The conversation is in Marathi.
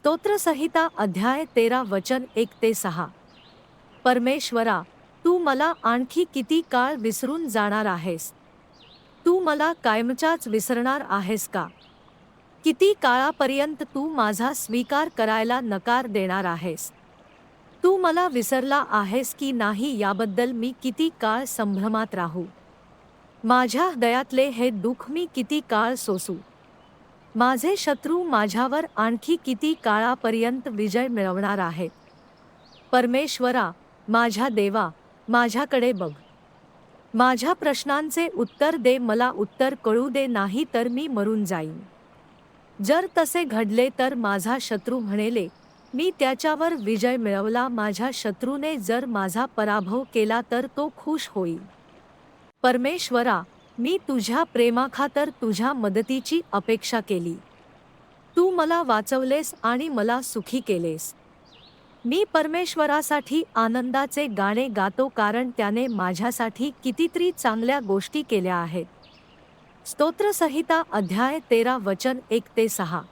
स्तोत्रसंहिता अध्याय तेरा वचन एक ते सहा. परमेश्वरा तू मला आणखी किती काळ विसरून जाणार आहेस? तू मला कायमचाच विसरणार आहेस का? किती काळापर्यंत तू माझा स्वीकार करायला नकार देणार आहेस? तू मला विसरला आहेस की नाही याबद्दल मी किती काळ संभ्रमात राहू? माझ्या हृदयातले हे दुःख मी किती काळ सोसू? माझे शत्रू माझ्यावर आणखी किती काळापर्यंत विजय मिळवणार आहेत परमेश्वरा माझ्या देवा माझ्याकडे बघ. माझ्या प्रश्नांचे उत्तर दे मला उत्तर कळू दे नाही तर मी मरून जाईन. जर तसे घडले तर माझा शत्रू म्हणेले मी त्याच्यावर विजय मिळवला माझ्या शत्रूने जर माझा पराभव केला तर तो खुश होईल. परमेश्वरा मी तुझ्या प्रेमाखातर तुझ्या मदतीची अपेक्षा केली. तू मला वाचवलेस आणि मला सुखी केलेस. मी परमेश्वरासाठी आनंदाचे गाणे गातो कारण त्याने माझ्यासाठी कितीतरी चांगल्या गोष्टी केल्या आहेत. स्तोत्रसंहिता अध्याय तेरा वचन एक ते सहा.